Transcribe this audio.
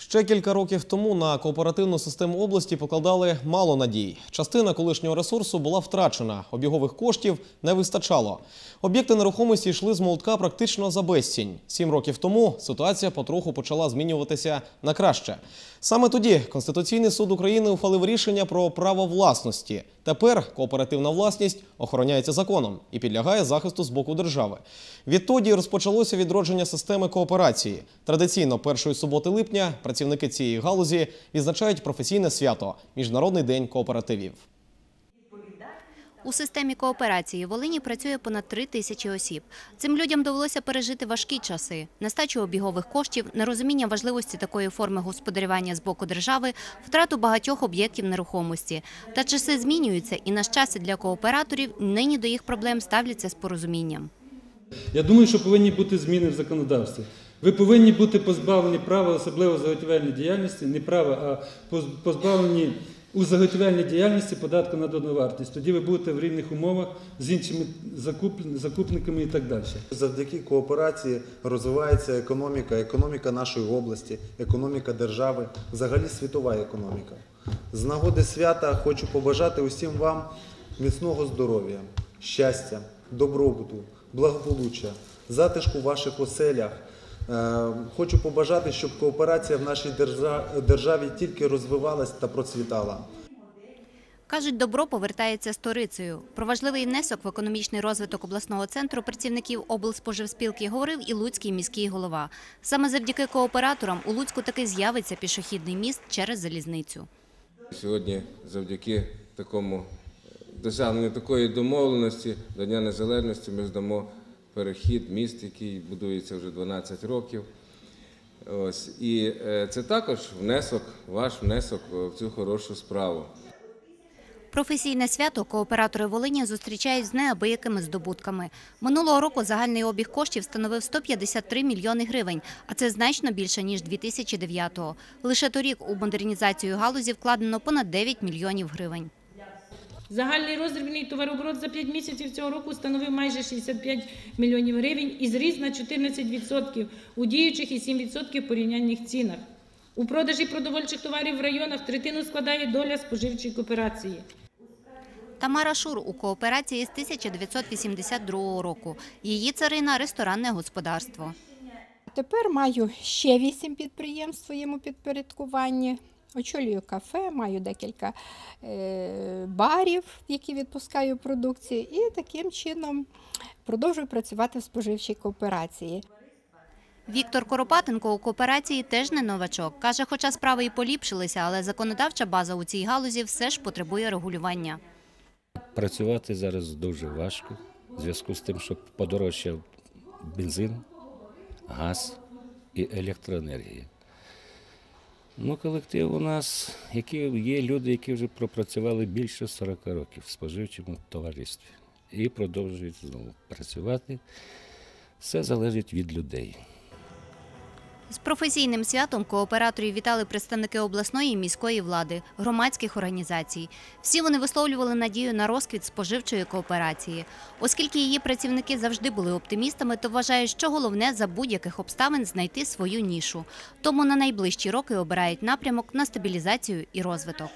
Ще кілька років тому на кооперативну систему області покладали мало надій. Частина колишнього ресурсу була втрачена, обігових коштів не вистачало. Об'єкти нерухомості йшли з молотка практично за безцінь. Сім років тому ситуація потроху почала змінюватися на краще. Саме тоді Конституційний суд України ухвалив рішення про право власності. Тепер кооперативна власність охороняється законом і підлягає захисту з боку держави. Відтоді розпочалося відродження системи кооперації. Традиційно першої суботи липня працівники цієї галузі відзначають професійне свято Міжнародний день кооперативів. У системі кооперації в Волині працює понад три тисячі осіб. Цим людям довелося пережити важкі часи, нестачу обігових коштів, нерозуміння важливості такої форми господарювання з боку держави, втрату багатьох об'єктів нерухомості. Та часи змінюються, і на щастя для кооператорів нині до їх проблем ставляться з порозумінням. Я думаю, що повинні бути зміни в законодавстві. Ви повинні бути позбавлені права, особливо заготівельної діяльності, не права, а поз- позбавлені у заготівельній діяльності податку на додану вартість. Тоді ви будете в рівних умовах з іншими закупниками і так далі. Завдяки кооперації розвивається економіка, економіка нашої області, економіка держави, взагалі світова економіка. З нагоди свята хочу побажати усім вам міцного здоров'я, щастя, добробуту, благополуччя, затишку в ваших оселях. Е, Хочу побажати, щоб кооперація в нашій державі тільки розвивалась та процвітала. Кажуть, добро повертається сторицею. Про важливий внесок в економічний розвиток обласного центру працівників облспоживспілки говорив і Луцький міський голова. Саме завдяки кооператорам у Луцьку таки з'явиться пішохідний міст через залізницю. Сьогодні, завдяки такому досягненню такої домовленості до Дня Незалежності, ми здамо перехід міст, який будується вже 12 років. Ось і е, це також внесок, ваш внесок в цю хорошу справу. Професійне свято кооператори Волині зустрічають з неабиякими здобутками. Минулого року загальний обіг коштів становив 153 мільйони гривень, а це значно більше ніж 2009-го. Лише торік у модернізацію галузі вкладено понад 9 мільйонів гривень. Загальний роздрібний товарооборот за 5 місяців цього року становив майже 65 мільйонів гривень і зріс на 14% у діючих і 7% в порівнянних цінах. У продажі продовольчих товарів в районах третину складає доля споживчої кооперації. Тамара Шур у кооперації з 1982 року. Її царина – ресторанне господарство. Тепер маю ще вісім підприємств в своєму підпорядкуванні. Очолюю кафе, маю декілька е, барів, які відпускаю продукцію, і таким чином продовжую працювати в споживчій кооперації. Віктор Коропатенко у кооперації теж не новачок. Каже, хоча справи і поліпшилися, але законодавча база у цій галузі все ж потребує регулювання. Працювати зараз дуже важко в зв'язку з тим, що подорожчав бензин, газ і електроенергія. Ну, колектив у нас, які є люди, які вже пропрацювали більше 40 років в споживчому товаристві і продовжують знову працювати. Все залежить від людей. З професійним святом кооператорів вітали представники обласної і міської влади, громадських організацій. Всі вони висловлювали надію на розквіт споживчої кооперації. Оскільки її працівники завжди були оптимістами, то вважають, що головне за будь-яких обставин знайти свою нішу. Тому на найближчі роки обирають напрямок на стабілізацію і розвиток.